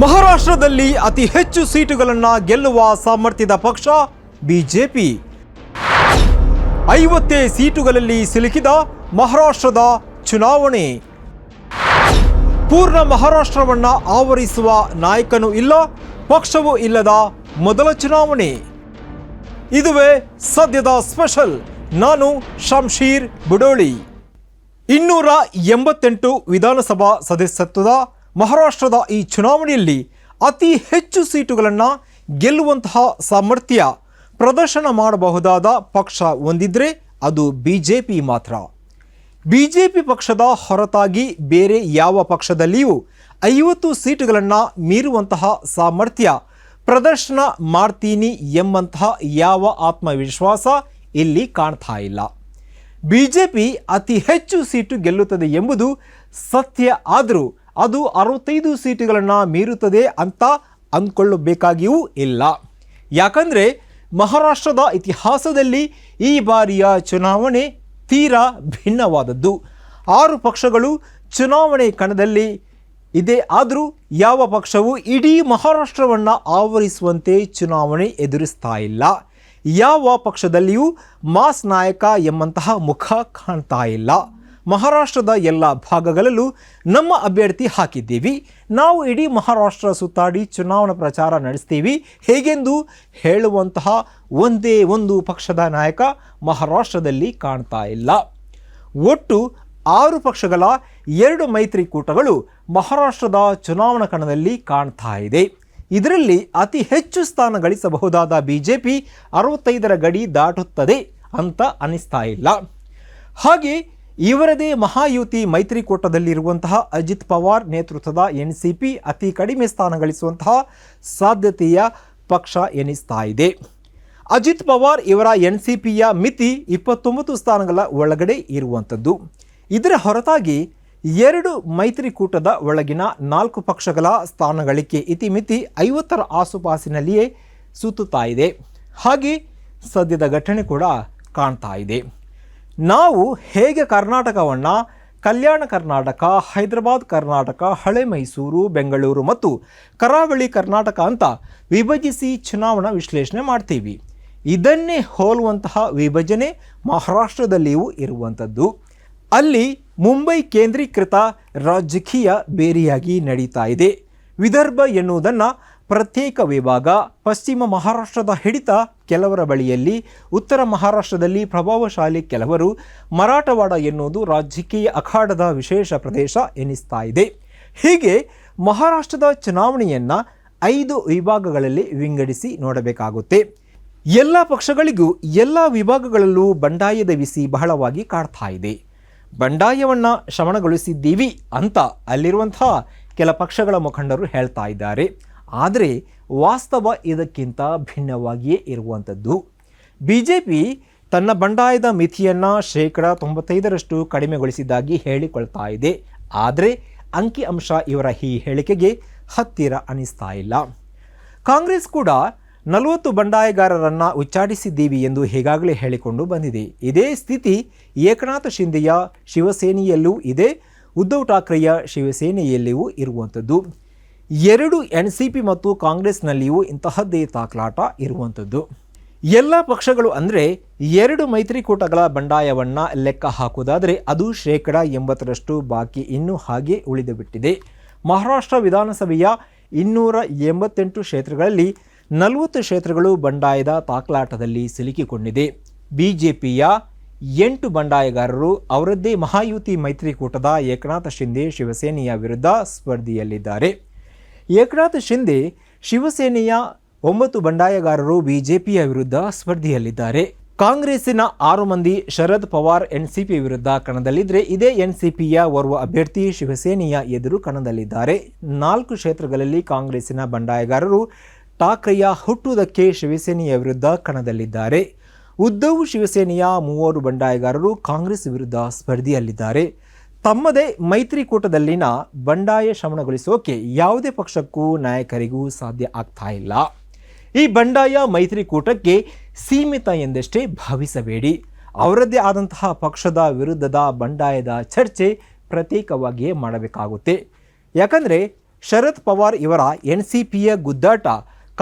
ಮಹಾರಾಷ್ಟ್ರದಲ್ಲಿ ಅತಿ ಹೆಚ್ಚು ಸೀಟುಗಳನ್ನು ಗೆಲ್ಲುವ ಸಾಮರ್ಥ್ಯದ ಪಕ್ಷ ಬಿಜೆಪಿ. ಐವತ್ತೇ ಸೀಟುಗಳಲ್ಲಿ ಸಿಲುಕಿದ ಮಹಾರಾಷ್ಟ್ರದ ಚುನಾವಣೆ. ಪೂರ್ಣ ಮಹಾರಾಷ್ಟ್ರವನ್ನು ಆವರಿಸುವ ನಾಯಕನು ಇಲ್ಲ, ಪಕ್ಷವೂ ಇಲ್ಲದ ಮೊದಲ ಚುನಾವಣೆ. ಇದುವೇ ಸದ್ಯದ ಸ್ಪೆಷಲ್. ನಾನು ಶಂಶೀರ್ ಬುಡೋಳಿ. ಇನ್ನೂರ ಎಂಬತ್ತೆಂಟು ವಿಧಾನಸಭಾ ಸದಸ್ಯತ್ವದ ಮಹಾರಾಷ್ಟ್ರದ ಈ ಚುನಾವಣೆಯಲ್ಲಿ ಅತಿ ಹೆಚ್ಚು ಸೀಟುಗಳನ್ನು ಗೆಲ್ಲುವಂತಹ ಸಾಮರ್ಥ್ಯ ಪ್ರದರ್ಶನ ಮಾಡಬಹುದಾದ ಪಕ್ಷ ಹೊಂದಿದ್ರೆ ಅದು ಬಿ ಜೆ ಪಿ ಮಾತ್ರ. ಬಿ ಜೆ ಪಿ ಪಕ್ಷದ ಹೊರತಾಗಿ ಬೇರೆ ಯಾವ ಪಕ್ಷದಲ್ಲಿಯೂ ಐವತ್ತು ಸೀಟುಗಳನ್ನು ಮೀರುವಂತಹ ಸಾಮರ್ಥ್ಯ ಪ್ರದರ್ಶನ ಮಾಡ್ತೀನಿ ಎಂಬಂತಹ ಯಾವ ಆತ್ಮವಿಶ್ವಾಸ ಇಲ್ಲಿ ಕಾಣ್ತಾ ಇಲ್ಲ. ಪಿ ಅತಿ ಹೆಚ್ಚು ಸೀಟು ಗೆಲ್ಲುತ್ತದೆ ಎಂಬುದು ಸತ್ಯ ಆದರೂ ಅದು ಅರವತ್ತೈದು ಸೀಟುಗಳನ್ನು ಮೀರುತ್ತದೆ ಅಂತ ಅಂದ್ಕೊಳ್ಳಬೇಕಾಗಿಯೂ ಇಲ್ಲ. ಯಾಕಂದರೆ ಮಹಾರಾಷ್ಟ್ರದ ಇತಿಹಾಸದಲ್ಲಿ ಈ ಬಾರಿಯ ಚುನಾವಣೆ ತೀರಾ ಭಿನ್ನವಾದದ್ದು. ಆರು ಪಕ್ಷಗಳು ಚುನಾವಣೆ ಕಣದಲ್ಲಿ ಇದೆ. ಆದರೂ ಯಾವ ಪಕ್ಷವು ಇಡೀ ಮಹಾರಾಷ್ಟ್ರವನ್ನು ಆವರಿಸುವಂತೆ ಚುನಾವಣೆ ಎದುರಿಸ್ತಾ ಇಲ್ಲ. ಯಾವ ಪಕ್ಷದಲ್ಲಿಯೂ ಮಾಸ್ ನಾಯಕ ಎಂಬಂತಹ ಮುಖ ಕಾಣ್ತಾ ಇಲ್ಲ. ಮಹಾರಾಷ್ಟ್ರದ ಎಲ್ಲ ಭಾಗಗಳಲ್ಲೂ ನಮ್ಮ ಅಭ್ಯರ್ಥಿ ಹಾಕಿದ್ದೀವಿ. ನಾವು ಇಡೀ ಮಹಾರಾಷ್ಟ್ರ ಸುತ್ತಾಡಿ ಚುನಾವಣಾ ಪ್ರಚಾರ ನಡೆಸ್ತೀವಿ. ಹೇಗೆಂದು? ಹೇಳುವಂತಹ ಒಂದೇ ಒಂದು ಪಕ್ಷದ ನಾಯಕ ಮಹಾರಾಷ್ಟ್ರದಲ್ಲಿ ಕಾಣ್ತಾ ಇಲ್ಲ. ಒಟ್ಟು ಆರು ಪಕ್ಷಗಳ ಎರಡು ಮೈತ್ರಿಕೂಟಗಳು ಮಹಾರಾಷ್ಟ್ರದ ಚುನಾವಣಾ ಕಣದಲ್ಲಿ ಕಾಣ್ತಾ ಇದೆ. ಇದರಲ್ಲಿ ಅತಿ ಹೆಚ್ಚು ಸ್ಥಾನ ಗಳಿಸಬಹುದಾದ ಬಿ ಜೆ ಪಿ ಅರವತ್ತೈದರ ಗಡಿ ದಾಟುತ್ತದೆ ಅಂತ ಅನಿಸ್ತಾ ಇಲ್ಲ. ಹಾಗೆ ಇವರದೇ ಮಹಾಯುತಿ ಮೈತ್ರಿಕೂಟದಲ್ಲಿರುವಂತಹ ಅಜಿತ್ ಪವಾರ್ ನೇತೃತ್ವದ ಎನ್ ಸಿ ಪಿ ಅತಿ ಕಡಿಮೆ ಸ್ಥಾನ ಗಳಿಸುವಂತಹ ಸಾಧ್ಯತೆಯ ಪಕ್ಷ ಎನಿಸ್ತಾ ಇದೆ. ಅಜಿತ್ ಪವಾರ್ ಇವರ ಎನ್ ಸಿ ಪಿಯ ಮಿತಿ ಇಪ್ಪತ್ತೊಂಬತ್ತು ಸ್ಥಾನಗಳ ಒಳಗಡೆ ಇರುವಂಥದ್ದು ಇದರ ಹೊರತಾಗಿ ಎರಡು ಮೈತ್ರಿಕೂಟದ ಒಳಗಿನ ನಾಲ್ಕು ಪಕ್ಷಗಳ ಸ್ಥಾನಗಳಿಕೆ ಇತಿಮಿತಿ ಐವತ್ತರ ಆಸುಪಾಸಿನಲ್ಲಿಯೇ ಸುತ್ತುತ್ತಾ ಇದೆ. ಹಾಗೆ ಸದ್ಯದ ಘಟನೆ ಕೂಡ ಕಾಣ್ತಾ ಇದೆ. ನಾವು ಹೇಗೆ ಕರ್ನಾಟಕವನ್ನು ಕಲ್ಯಾಣ ಕರ್ನಾಟಕ, ಹೈದರಾಬಾದ್ ಕರ್ನಾಟಕ, ಹಳೆ ಮೈಸೂರು, ಬೆಂಗಳೂರು ಮತ್ತು ಕರಾವಳಿ ಕರ್ನಾಟಕ ಅಂತ ವಿಭಜಿಸಿ ಚುನಾವಣಾ ವಿಶ್ಲೇಷಣೆ ಮಾಡ್ತೀವಿ. ಇದನ್ನೇ ಹೋಲುವಂತಹ ವಿಭಜನೆ ಮಹಾರಾಷ್ಟ್ರದಲ್ಲಿಯೂ ಇರುವಂಥದ್ದು. ಅಲ್ಲಿ ಮುಂಬೈ ಕೇಂದ್ರೀಕೃತ ರಾಜಕೀಯ ಬೇರೆಯಾಗಿ ನಡೀತಾ ಇದೆ. ವಿದರ್ಭ ಎನ್ನುವುದನ್ನು ಪ್ರತ್ಯೇಕ ವಿಭಾಗ, ಪಶ್ಚಿಮ ಮಹಾರಾಷ್ಟ್ರದ ಹಿಡಿತ ಕೆಲವರ ಬಳಿಯಲ್ಲಿ ಉತ್ತರ ಮಹಾರಾಷ್ಟ್ರದಲ್ಲಿ ಪ್ರಭಾವಶಾಲಿ ಕೆಲವರು ಮರಾಠವಾಡ ಎನ್ನುವುದು ರಾಜಕೀಯ ಅಖಾಡದ ವಿಶೇಷ ಪ್ರದೇಶ ಎನಿಸ್ತಾ ಇದೆ. ಹೀಗೆ ಮಹಾರಾಷ್ಟ್ರದ ಚುನಾವಣೆಯನ್ನು ಐದು ವಿಭಾಗಗಳಲ್ಲಿ ವಿಂಗಡಿಸಿ ನೋಡಬೇಕಾಗುತ್ತೆ. ಎಲ್ಲ ಪಕ್ಷಗಳಿಗೂ ಎಲ್ಲ ವಿಭಾಗಗಳಲ್ಲೂ ಬಂಡಾಯದ ಬಿಸಿ ಬಹಳವಾಗಿ ಕಾಡ್ತಾ ಇದೆ. ಬಂಡಾಯವನ್ನು ಶಮನಗೊಳಿಸಿದ್ದೀವಿ ಅಂತ ಅಲ್ಲಿರುವಂತಹ ಕೆಲ ಪಕ್ಷಗಳ ಮುಖಂಡರು ಹೇಳ್ತಾ ಇದ್ದಾರೆ. ಆದರೆ ವಾಸ್ತವ ಇದಕ್ಕಿಂತ ಭಿನ್ನವಾಗಿಯೇ ಇರುವಂಥದ್ದು. ಬಿ ಜೆ ಪಿ ತನ್ನ ಬಂಡಾಯದ ಮಿತಿಯನ್ನು ಶೇಕಡ ತೊಂಬತ್ತೈದರಷ್ಟು ಕಡಿಮೆಗೊಳಿಸಿದ್ದಾಗಿ ಹೇಳಿಕೊಳ್ತಾ ಇದೆ. ಆದರೆ ಅಂಕಿ ಅಂಶ ಇವರ ಈ ಹೇಳಿಕೆಗೆ ಹತ್ತಿರ ಅನಿಸ್ತಾ ಇಲ್ಲ. ಕಾಂಗ್ರೆಸ್ ಕೂಡ ನಲವತ್ತು ಬಂಡಾಯಗಾರರನ್ನು ಉಚ್ಚಾಟಿಸಿದ್ದೀವಿ ಎಂದು ಈಗಾಗಲೇ ಹೇಳಿಕೊಂಡು ಬಂದಿದೆ. ಇದೇ ಸ್ಥಿತಿ ಏಕನಾಥ ಶಿಂದೆಯ ಶಿವಸೇನೆಯಲ್ಲೂ ಇದೆ. ಉದ್ಧವ್ ಠಾಕ್ರೆಯ ಶಿವಸೇನೆಯಲ್ಲಿಯೂ ಇರುವಂಥದ್ದು. ಎರಡು ಎನ್ ಸಿ ಪಿ ಮತ್ತು ಕಾಂಗ್ರೆಸ್ನಲ್ಲಿಯೂ ಇಂತಹದ್ದೇ ತಾಕಲಾಟ ಇರುವಂಥದ್ದು ಎಲ್ಲ ಪಕ್ಷಗಳು ಅಂದರೆ ಎರಡು ಮೈತ್ರಿಕೂಟಗಳ ಬಂಡಾಯವನ್ನು ಲೆಕ್ಕ ಹಾಕುವುದಾದರೆ ಅದು ಶೇಕಡ ಎಂಬತ್ತರಷ್ಟು ಬಾಕಿ ಇನ್ನೂ ಹಾಗೆ ಉಳಿದು ಬಿಟ್ಟಿದೆ ಮಹಾರಾಷ್ಟ್ರ ವಿಧಾನಸಭೆಯ ಇನ್ನೂರ ಎಂಬತ್ತೆಂಟು ಕ್ಷೇತ್ರಗಳಲ್ಲಿ ನಲವತ್ತು ಕ್ಷೇತ್ರಗಳು ಬಂಡಾಯದ ತಾಕಲಾಟದಲ್ಲಿ ಸಿಲುಕಿಕೊಂಡಿದೆ. ಬಿಜೆಪಿಯ ಎಂಟು ಬಂಡಾಯಗಾರರು ಅವರದ್ದೇ ಮಹಾಯುತಿ ಮೈತ್ರಿಕೂಟದ ಏಕನಾಥ ಶಿಂದೆ ಶಿವಸೇನೆಯ ವಿರುದ್ಧ ಸ್ಪರ್ಧೆಯಲ್ಲಿದ್ದಾರೆ. ಏಕನಾಥ್ ಶಿಂದೆ ಶಿವಸೇನೆಯ ಒಂಬತ್ತು ಬಂಡಾಯಗಾರರು ಬಿಜೆಪಿಯ ವಿರುದ್ಧ ಸ್ಪರ್ಧೆಯಲ್ಲಿದ್ದಾರೆ. ಕಾಂಗ್ರೆಸ್ಸಿನ ಆರು ಮಂದಿ ಶರದ್ ಪವಾರ್ ಎನ್ಸಿಪಿ ವಿರುದ್ಧ ಕಣದಲ್ಲಿದ್ದರೆ ಇದೇ ಎನ್ಸಿಪಿಯ ಓರ್ವ ಅಭ್ಯರ್ಥಿ ಶಿವಸೇನೆಯ ಎದುರು ಕಣದಲ್ಲಿದ್ದಾರೆ. ನಾಲ್ಕು ಕ್ಷೇತ್ರಗಳಲ್ಲಿ ಕಾಂಗ್ರೆಸ್ಸಿನ ಬಂಡಾಯಗಾರರು ಠಾಕ್ರೆಯ ಹುಟ್ಟುವುದಕ್ಕೆ ಶಿವಸೇನೆಯ ವಿರುದ್ಧ ಕಣದಲ್ಲಿದ್ದಾರೆ. ಉದ್ಧವ್ ಶಿವಸೇನೆಯ ಮೂವರು ಬಂಡಾಯಗಾರರು ಕಾಂಗ್ರೆಸ್ ವಿರುದ್ಧ ಸ್ಪರ್ಧೆಯಲ್ಲಿದ್ದಾರೆ. ತಮ್ಮದೇ ಮೈತ್ರಿಕೂಟದಲ್ಲಿನ ಬಂಡಾಯ ಶಮನಗೊಳಿಸೋಕೆ ಯಾವುದೇ ಪಕ್ಷಕ್ಕೂ ನಾಯಕರಿಗೂ ಸಾಧ್ಯ ಆಗ್ತಾ ಇಲ್ಲ. ಈ ಬಂಡಾಯ ಮೈತ್ರಿಕೂಟಕ್ಕೆ ಸೀಮಿತ ಎಂದಷ್ಟೇ ಭಾವಿಸಬೇಡಿ. ಅವರದ್ದೇ ಆದಂತಹ ಪಕ್ಷದ ವಿರುದ್ಧದ ಬಂಡಾಯದ ಚರ್ಚೆ ಪ್ರತ್ಯೇಕವಾಗಿಯೇ ಮಾಡಬೇಕಾಗುತ್ತೆ. ಯಾಕಂದರೆ ಶರದ್ ಪವಾರ್ ಇವರ ಎನ್ ಸಿ ಪಿಯ ಗುದ್ದಾಟ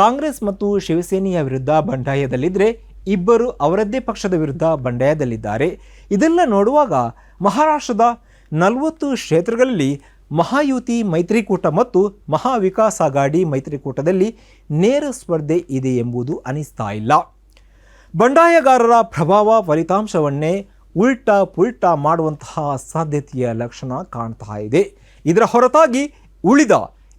ಕಾಂಗ್ರೆಸ್ ಮತ್ತು ಶಿವಸೇನೆಯ ವಿರುದ್ಧ ಬಂಡಾಯದಲ್ಲಿದ್ದರೆ ಇಬ್ಬರು ಅವರದ್ದೇ ಪಕ್ಷದ ವಿರುದ್ಧ ಬಂಡಾಯದಲ್ಲಿದ್ದಾರೆ. ಇದೆಲ್ಲ ನೋಡುವಾಗ ಮಹಾರಾಷ್ಟ್ರದ ನಲವತ್ತು ಕ್ಷೇತ್ರಗಳಲ್ಲಿ ಮಹಾಯುತಿ ಮೈತ್ರಿಕೂಟ ಮತ್ತು ಮಹಾವಿಕಾಸ ಅಗಾಡಿ ಮೈತ್ರಿಕೂಟದಲ್ಲಿ ನೇರ ಸ್ಪರ್ಧೆ ಇದೆ ಎಂಬುದು ಅನಿಸ್ತಾ ಇಲ್ಲ. ಬಂಡಾಯಗಾರರ ಪ್ರಭಾವ ಫಲಿತಾಂಶವನ್ನೇ ಉಲ್ಟಾ ಪುಲ್ಟಾ ಮಾಡುವಂತಹ ಸಾಧ್ಯತೆಯ ಲಕ್ಷಣ ಕಾಣ್ತಾ ಇದೆ. ಇದರ ಹೊರತಾಗಿ ಉಳಿದ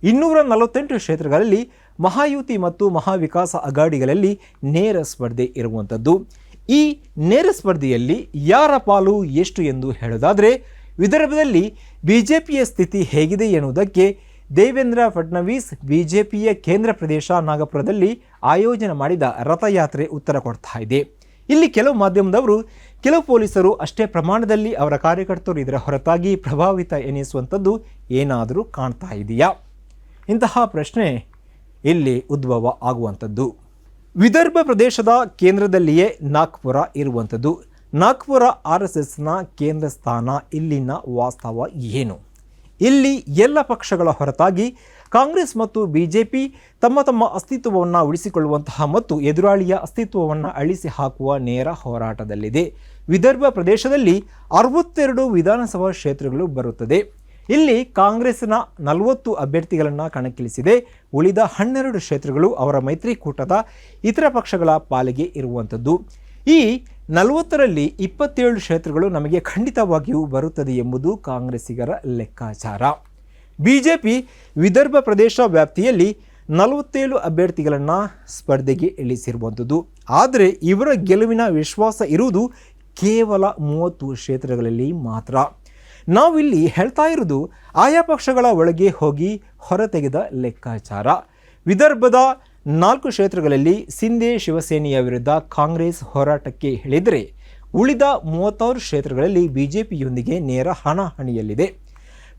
ಇನ್ನೂರ ನಲವತ್ತೆಂಟು ಕ್ಷೇತ್ರಗಳಲ್ಲಿ ಮಹಾಯುತಿ ಮತ್ತು ಮಹಾವಿಕಾಸ ಅಗಾಡಿಗಳಲ್ಲಿ ನೇರ ಸ್ಪರ್ಧೆ ಇರುವಂಥದ್ದು. ಈ ನೇರ ಸ್ಪರ್ಧೆಯಲ್ಲಿ ಯಾರ ಪಾಲು ಎಷ್ಟು ಎಂದು ಹೇಳೋದಾದರೆ ವಿದರ್ಭದಲ್ಲಿ ಬಿಜೆಪಿಯ ಸ್ಥಿತಿ ಹೇಗಿದೆ ಎನ್ನುವುದಕ್ಕೆ ದೇವೇಂದ್ರ ಫಡ್ನವೀಸ್ ಬಿಜೆಪಿಯ ಕೇಂದ್ರ ಪ್ರದೇಶ ನಾಗಪುರದಲ್ಲಿ ಆಯೋಜನೆ ಮಾಡಿದ ರಥಯಾತ್ರೆ ಉತ್ತರ ಕೊಡ್ತಾ ಇದೆ. ಇಲ್ಲಿ ಕೆಲವು ಮಾಧ್ಯಮದವರು, ಕೆಲವು ಪೊಲೀಸರು ಅಷ್ಟೇ ಪ್ರಮಾಣದಲ್ಲಿ ಅವರ ಕಾರ್ಯಕರ್ತರು ಇದರ ಹೊರತಾಗಿ ಪ್ರಭಾವಿತ ಎನಿಸುವಂಥದ್ದು ಏನಾದರೂ ಕಾಣ್ತಾ ಇದೆಯಾ? ಇಂತಹ ಪ್ರಶ್ನೆ ಇಲ್ಲಿ ಉದ್ಭವ ಆಗುವಂಥದ್ದು. ವಿದರ್ಭ ಪ್ರದೇಶದ ಕೇಂದ್ರದಲ್ಲಿಯೇ ನಾಗ್ಪುರ ಇರುವಂಥದ್ದು. ನಾಗ್ಪುರ ಆರ್ ಎಸ್ ಎಸ್ನ ಕೇಂದ್ರ ಸ್ಥಾನ ಇಲ್ಲಿನ ವಾಸ್ತವ ಏನು? ಇಲ್ಲಿ ಎಲ್ಲ ಪಕ್ಷಗಳ ಹೊರತಾಗಿ ಕಾಂಗ್ರೆಸ್ ಮತ್ತು ಬಿಜೆಪಿ ತಮ್ಮ ತಮ್ಮ ಅಸ್ತಿತ್ವವನ್ನು ಉಳಿಸಿಕೊಳ್ಳುವಂತಹ ಮತ್ತು ಎದುರಾಳಿಯ ಅಸ್ತಿತ್ವವನ್ನು ಅಳಿಸಿ ಹಾಕುವ ನೇರ ಹೋರಾಟದಲ್ಲಿದೆ. ವಿದರ್ಭ ಪ್ರದೇಶದಲ್ಲಿ ಅರವತ್ತೆರಡು ವಿಧಾನಸಭಾ ಕ್ಷೇತ್ರಗಳು ಬರುತ್ತದೆ. ಇಲ್ಲಿ ಕಾಂಗ್ರೆಸ್ನ ನಲವತ್ತು ಅಭ್ಯರ್ಥಿಗಳನ್ನು ಕಣಕ್ಕಿಳಿಸಿದೆ. ಉಳಿದ ಹನ್ನೆರಡು ಕ್ಷೇತ್ರಗಳು ಅವರ ಮೈತ್ರಿಕೂಟದ ಇತರ ಪಕ್ಷಗಳ ಪಾಲಿಗೆ ಇರುವಂಥದ್ದು. ಈ ನಲವತ್ತರಲ್ಲಿ ಇಪ್ಪತ್ತೇಳು ಕ್ಷೇತ್ರಗಳು ನಮಗೆ ಖಂಡಿತವಾಗಿಯೂ ಬರುತ್ತದೆ ಎಂಬುದು ಕಾಂಗ್ರೆಸ್ಸಿಗರ ಲೆಕ್ಕಾಚಾರ. ಬಿಜೆಪಿ ವಿದರ್ಭ ಪ್ರದೇಶ ವ್ಯಾಪ್ತಿಯಲ್ಲಿ ನಲವತ್ತೇಳು ಅಭ್ಯರ್ಥಿಗಳನ್ನು ಸ್ಪರ್ಧೆಗೆ ಇಳಿಸಿರುವಂಥದ್ದು. ಆದರೆ ಇವರ ಗೆಲುವಿನ ವಿಶ್ವಾಸ ಇರುವುದು ಕೇವಲ ಮೂವತ್ತು ಕ್ಷೇತ್ರಗಳಲ್ಲಿ ಮಾತ್ರ. ನಾವಿಲ್ಲಿ ಹೇಳ್ತಾ ಇರೋದು ಆಯಾ ಪಕ್ಷಗಳ ಒಳಗೆ ಹೋಗಿ ಹೊರತೆಗೆದ ಲೆಕ್ಕಾಚಾರ. ವಿದರ್ಭದ ನಾಲ್ಕು ಕ್ಷೇತ್ರಗಳಲ್ಲಿ ಸಿಂಧೆ ಶಿವಸೇನೆಯ ವಿರುದ್ಧ ಕಾಂಗ್ರೆಸ್ ಹೋರಾಟಕ್ಕೆ ಇಳಿದರೆ ಉಳಿದ ಮೂವತ್ತಾರು ಕ್ಷೇತ್ರಗಳಲ್ಲಿ ಬಿಜೆಪಿಯೊಂದಿಗೆ ನೇರ ಹಣಾಹಣಿಯಲ್ಲಿದೆ.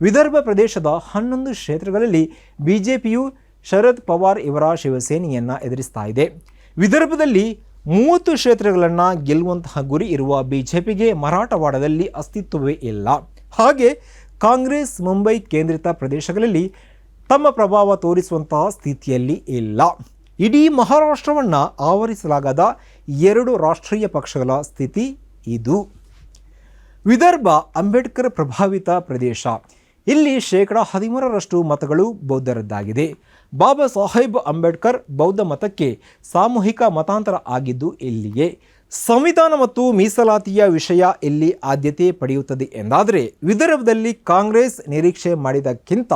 ವಿದರ್ಭ ಪ್ರದೇಶದ ಹನ್ನೊಂದು ಕ್ಷೇತ್ರಗಳಲ್ಲಿ ಬಿಜೆಪಿಯು ಶರದ್ ಪವಾರ್ ಇವರ ಶಿವಸೇನೆಯನ್ನು ಎದುರಿಸ್ತಾ ಇದೆ. ವಿದರ್ಭದಲ್ಲಿ ಮೂವತ್ತು ಕ್ಷೇತ್ರಗಳನ್ನು ಗೆಲ್ಲುವಂತಹ ಗುರಿ ಇರುವ ಬಿಜೆಪಿಗೆ ಮರಾಠವಾಡದಲ್ಲಿ ಅಸ್ತಿತ್ವವೇ ಇಲ್ಲ. ಹಾಗೆ ಕಾಂಗ್ರೆಸ್, ಮುಂಬೈ ಕೇಂದ್ರಿತ ಪ್ರದೇಶಗಳಲ್ಲಿ ತಮ್ಮ ಪ್ರಭಾವ ತೋರಿಸುವಂತಹ ಸ್ಥಿತಿಯಲ್ಲಿ ಇಲ್ಲ. ಇಡೀ ಮಹಾರಾಷ್ಟ್ರವನ್ನು ಆವರಿಸಲಾಗದ ಎರಡು ರಾಷ್ಟ್ರೀಯ ಪಕ್ಷಗಳ ಸ್ಥಿತಿ ಇದು. ವಿದರ್ಭ ಅಂಬೇಡ್ಕರ್ ಪ್ರಭಾವಿತ ಪ್ರದೇಶ. ಇಲ್ಲಿ ಶೇಕಡ ಹದಿಮೂರರಷ್ಟು ಮತಗಳು ಬೌದ್ಧರದ್ದಾಗಿದೆ. ಬಾಬಾ ಸಾಹೇಬ್ ಅಂಬೇಡ್ಕರ್ ಬೌದ್ಧ ಮತಕ್ಕೆ ಸಾಮೂಹಿಕ ಮತಾಂತರ ಆಗಿದ್ದು ಇಲ್ಲಿಯೇ. ಸಂವಿಧಾನ ಮತ್ತು ಮೀಸಲಾತಿಯ ವಿಷಯ ಇಲ್ಲಿ ಆದ್ಯತೆ ಪಡೆಯುತ್ತದೆ ಎಂದಾದರೆ ವಿದರ್ಭದಲ್ಲಿ ಕಾಂಗ್ರೆಸ್ ನಿರೀಕ್ಷೆ ಮಾಡಿದಕ್ಕಿಂತ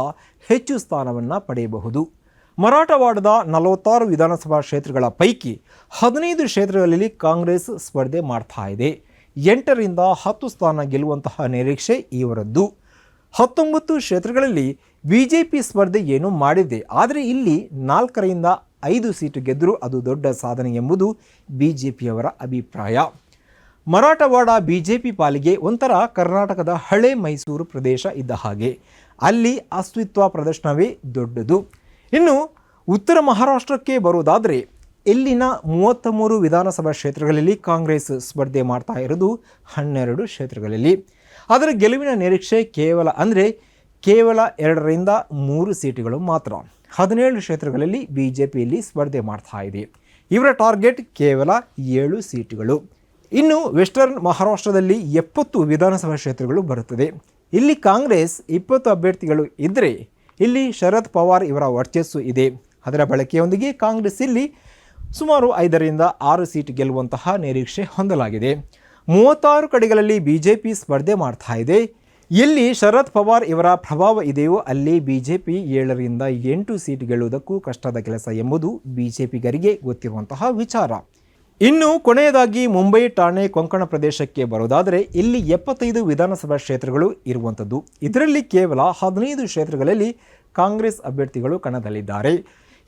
ಹೆಚ್ಚು ಸ್ಥಾನವನ್ನು ಪಡೆಯಬಹುದು. ಮರಾಠವಾಡದ ನಲವತ್ತಾರು ವಿಧಾನಸಭಾ ಕ್ಷೇತ್ರಗಳ ಪೈಕಿ ಹದಿನೈದು ಕ್ಷೇತ್ರಗಳಲ್ಲಿ ಕಾಂಗ್ರೆಸ್ ಸ್ಪರ್ಧೆ ಮಾಡ್ತಾ ಇದೆ. ಎಂಟರಿಂದ ಹತ್ತು ಸ್ಥಾನ ಗೆಲ್ಲುವಂತಹ ನಿರೀಕ್ಷೆ ಇವರದ್ದು ಹತ್ತೊಂಬತ್ತು ಕ್ಷೇತ್ರಗಳಲ್ಲಿ ಬಿಜೆಪಿ ಸ್ಪರ್ಧೆ ಏನು ಮಾಡಿದೆ. ಆದರೆ ಇಲ್ಲಿ ನಾಲ್ಕರಿಂದ ಐದು ಸೀಟು ಗೆದ್ದರೂ ಅದು ದೊಡ್ಡ ಸಾಧನೆ ಎಂಬುದು ಬಿ ಜೆ ಪಿಯವರ ಅಭಿಪ್ರಾಯ. ಮರಾಠವಾಡ ಬಿ ಜೆ ಪಿ ಪಾಲಿಗೆ ಒಂಥರ ಕರ್ನಾಟಕದ ಹಳೆ ಮೈಸೂರು ಪ್ರದೇಶ ಇದ್ದ ಹಾಗೆ. ಅಲ್ಲಿ ಅಸ್ತಿತ್ವ ಪ್ರದರ್ಶನವೇ ದೊಡ್ಡದು. ಇನ್ನು ಉತ್ತರ ಮಹಾರಾಷ್ಟ್ರಕ್ಕೆ ಬರುವುದಾದರೆ ಇಲ್ಲಿನ ಮೂವತ್ತ ಮೂರು ವಿಧಾನಸಭಾ ಕ್ಷೇತ್ರಗಳಲ್ಲಿ ಕಾಂಗ್ರೆಸ್ ಸ್ಪರ್ಧೆ ಮಾಡ್ತಾ ಇರೋದು ಹನ್ನೆರಡು ಕ್ಷೇತ್ರಗಳಲ್ಲಿ. ಅದರ ಗೆಲುವಿನ ನಿರೀಕ್ಷೆ ಕೇವಲ ಅಂದರೆ ಕೇವಲ ಎರಡರಿಂದ ಮೂರು ಸೀಟುಗಳು ಮಾತ್ರ. ಹದಿನೇಳು ಕ್ಷೇತ್ರಗಳಲ್ಲಿ ಬಿ ಜೆ ಪಿಯಲ್ಲಿ ಸ್ಪರ್ಧೆ ಮಾಡ್ತಾ ಇದೆ. ಇವರ ಟಾರ್ಗೆಟ್ ಕೇವಲ ಏಳು ಸೀಟುಗಳು. ಇನ್ನು ವೆಸ್ಟರ್ನ್ ಮಹಾರಾಷ್ಟ್ರದಲ್ಲಿ ಎಪ್ಪತ್ತು ವಿಧಾನಸಭಾ ಕ್ಷೇತ್ರಗಳು ಬರುತ್ತದೆ. ಇಲ್ಲಿ ಕಾಂಗ್ರೆಸ್ ಇಪ್ಪತ್ತು ಅಭ್ಯರ್ಥಿಗಳು ಇದ್ದರೆ ಇಲ್ಲಿ ಶರದ್ ಪವಾರ್ ಇವರ ವರ್ಚಸ್ಸು ಇದೆ. ಅದರ ಬಳಕೆಯೊಂದಿಗೆ ಕಾಂಗ್ರೆಸ್ ಇಲ್ಲಿ ಸುಮಾರು ಐದರಿಂದ ಆರು ಸೀಟ್ ಗೆಲ್ಲುವಂತಹ ನಿರೀಕ್ಷೆ ಹೊಂದಲಾಗಿದೆ. ಮೂವತ್ತಾರು ಕಡೆಗಳಲ್ಲಿ ಬಿಜೆಪಿ ಸ್ಪರ್ಧೆ ಮಾಡ್ತಾ ಇದೆ. ಎಲ್ಲಿ ಶರದ್ ಪವಾರ್ ಇವರ ಪ್ರಭಾವ ಇದೆಯೋ ಅಲ್ಲಿ ಬಿಜೆಪಿ ಏಳರಿಂದ ಎಂಟು ಸೀಟ್ ಗೆಲ್ಲುವುದಕ್ಕೂ ಕಷ್ಟದ ಕೆಲಸ ಎಂಬುದು ಬಿಜೆಪಿಗರಿಗೆ ಗೊತ್ತಿರುವಂತಹ ವಿಚಾರ. ಇನ್ನು ಕೊನೆಯದಾಗಿ ಮುಂಬೈ ಠಾಣೆ ಕೊಂಕಣ ಪ್ರದೇಶಕ್ಕೆ ಬರೋದಾದರೆ ಇಲ್ಲಿ ಎಪ್ಪತ್ತೈದು ವಿಧಾನಸಭಾ ಕ್ಷೇತ್ರಗಳು ಇರುವಂಥದ್ದು. ಇದರಲ್ಲಿ ಕೇವಲ ಹದಿನೈದು ಕ್ಷೇತ್ರಗಳಲ್ಲಿ ಕಾಂಗ್ರೆಸ್ ಅಭ್ಯರ್ಥಿಗಳು ಕಣದಲ್ಲಿದ್ದಾರೆ.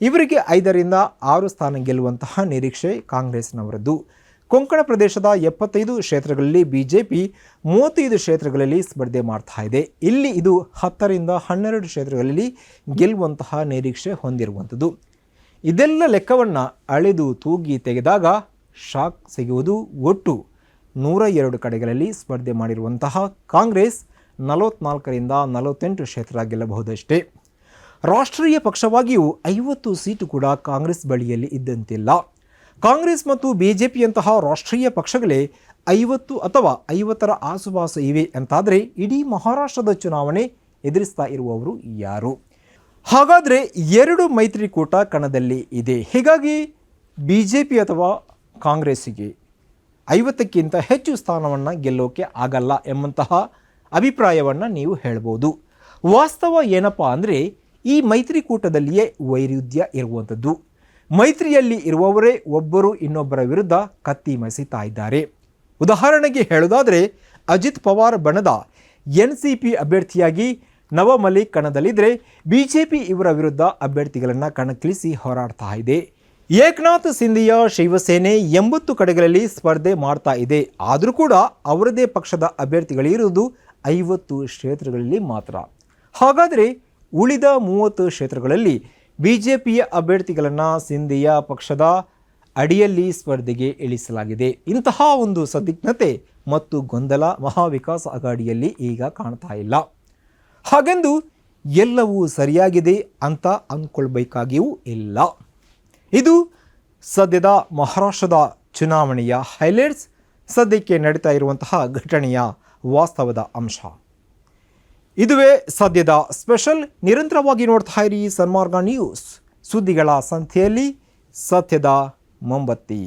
ಇವರಿಗೆ ಐದರಿಂದ ಆರು ಸ್ಥಾನ ಗೆಲ್ಲುವಂತಹ ನಿರೀಕ್ಷೆ ಕಾಂಗ್ರೆಸ್ನವರದ್ದು. ಕೊಂಕಣ ಪ್ರದೇಶದ ಎಪ್ಪತ್ತೈದು ಕ್ಷೇತ್ರಗಳಲ್ಲಿ ಬಿಜೆಪಿ ಮೂವತ್ತೈದು ಕ್ಷೇತ್ರಗಳಲ್ಲಿ ಸ್ಪರ್ಧೆ ಮಾಡ್ತಾ ಇದೆ. ಇಲ್ಲಿ ಇದು ಹತ್ತರಿಂದ ಹನ್ನೆರಡು ಕ್ಷೇತ್ರಗಳಲ್ಲಿ ಗೆಲ್ಲುವಂತಹ ನಿರೀಕ್ಷೆ ಹೊಂದಿರುವಂಥದ್ದು. ಇದೆಲ್ಲ ಲೆಕ್ಕವನ್ನು ಅಳೆದು ತೂಗಿ ತೆಗೆದಾಗ ಶಾಕ್ ಸಿಗುವುದು ಒಟ್ಟು ನೂರ ಎರಡು ಕಡೆಗಳಲ್ಲಿ ಸ್ಪರ್ಧೆ ಮಾಡಿರುವಂತಹ ಕಾಂಗ್ರೆಸ್ ನಲವತ್ನಾಲ್ಕರಿಂದ ನಲವತ್ತೆಂಟು ಕ್ಷೇತ್ರ ಗೆಲ್ಲಬಹುದಷ್ಟೇ. ರಾಷ್ಟ್ರೀಯ ಪಕ್ಷವಾಗಿಯೂ ಐವತ್ತು ಸೀಟು ಕೂಡ ಕಾಂಗ್ರೆಸ್ ಬಳಿಯಲ್ಲಿ ಇದ್ದಂತಿಲ್ಲ. ಕಾಂಗ್ರೆಸ್ ಮತ್ತು ಬಿಜೆಪಿಯಂತಹ ರಾಷ್ಟ್ರೀಯ ಪಕ್ಷಗಳೇ ಐವತ್ತು ಅಥವಾ ಐವತ್ತರ ಆಸುಪಾಸು ಇವೆ ಅಂತಾದರೆ ಇಡೀ ಮಹಾರಾಷ್ಟ್ರದ ಚುನಾವಣೆ ಎದುರಿಸ್ತಾ ಇರುವವರು ಯಾರು? ಹಾಗಾದರೆ ಎರಡು ಮೈತ್ರಿಕೂಟ ಕಣದಲ್ಲಿ ಇದೆ. ಹೀಗಾಗಿ ಬಿ ಜೆ ಪಿ ಅಥವಾ ಕಾಂಗ್ರೆಸ್ಸಿಗೆ ಐವತ್ತಕ್ಕಿಂತ ಹೆಚ್ಚು ಸ್ಥಾನವನ್ನು ಗೆಲ್ಲೋಕೆ ಆಗಲ್ಲ ಎಂಬಂತಹ ಅಭಿಪ್ರಾಯವನ್ನು ನೀವು ಹೇಳ್ಬೋದು. ವಾಸ್ತವ ಏನಪ್ಪ ಅಂದರೆ ಈ ಮೈತ್ರಿಕೂಟದಲ್ಲಿಯೇ ವೈರುಧ್ಯ ಇರುವಂಥದ್ದು. ಮೈತ್ರಿಯಲ್ಲಿ ಇರುವವರೇ ಒಬ್ಬರು ಇನ್ನೊಬ್ಬರ ವಿರುದ್ಧ ಕತ್ತಿ ಮಸಿತಾ ಇದ್ದಾರೆ. ಉದಾಹರಣೆಗೆ ಹೇಳೋದಾದರೆ ಅಜಿತ್ ಪವಾರ್ ಬಣದ ಎನ್ ಸಿ ಪಿ ಅಭ್ಯರ್ಥಿಯಾಗಿ ನವ ಕಣದಲ್ಲಿದ್ದರೆ ಬಿ ಜೆ ಪಿ ಇವರ ವಿರುದ್ಧ ಅಭ್ಯರ್ಥಿಗಳನ್ನು ಕಣಕ್ಕಿಳಿಸಿ ಹೋರಾಡ್ತಾ ಇದೆ. ಏಕನಾಥ್ ಸಿಂಧಿಯಾ ಶಿವಸೇನೆ ಎಂಬತ್ತು ಕಡೆಗಳಲ್ಲಿ ಸ್ಪರ್ಧೆ ಮಾಡ್ತಾ ಇದೆ. ಆದರೂ ಕೂಡ ಅವರದೇ ಪಕ್ಷದ ಅಭ್ಯರ್ಥಿಗಳಿರುವುದು ಐವತ್ತು ಕ್ಷೇತ್ರಗಳಲ್ಲಿ ಮಾತ್ರ. ಹಾಗಾದರೆ ಉಳಿದ ಮೂವತ್ತು ಕ್ಷೇತ್ರಗಳಲ್ಲಿ ಬಿ ಜೆ ಪಿಯ ಅಭ್ಯರ್ಥಿಗಳನ್ನು ಸಿಂಧಿಯಾ ಪಕ್ಷದ ಅಡಿಯಲ್ಲಿ ಸ್ಪರ್ಧೆಗೆ ಇಳಿಸಲಾಗಿದೆ. ಇಂತಹ ಒಂದು ಸದಿಗ್ನತೆ ಮತ್ತು ಗೊಂದಲ ಮಹಾವಿಕಾಸ್ ಅಗಾಡಿಯಲ್ಲಿ ಈಗ ಕಾಣ್ತಾ ಇಲ್ಲ. ಹಾಗೆಂದು ಎಲ್ಲವೂ ಸರಿಯಾಗಿದೆ ಅಂತ ಅಂದ್ಕೊಳ್ಬೇಕಾಗಿಯೂ ಇಲ್ಲ. ಇದು ಸದ್ಯದ ಮಹಾರಾಷ್ಟ್ರದ ಚುನಾವಣೆಯ ಹೈಲೈಟ್ಸ್. ಸದ್ಯಕ್ಕೆ ನಡೀತಾ ಇರುವಂತಹ ಘಟನೆಯ ವಾಸ್ತವದ ಅಂಶ. ಇದುವೇ ಸದ್ಯದ ಸ್ಪೆಷಲ್ ನಿರಂತರವಾಗಿ ನೋಡ್ತಾ ಇರಿ ಸನ್ಮಾರ್ಗ ನ್ಯೂಸ್. ಸುದ್ದಿಗಳ ಸಂಖ್ಯೆಯಲ್ಲಿ ಸತ್ಯದ ಮೊಂಬತ್ತಿ.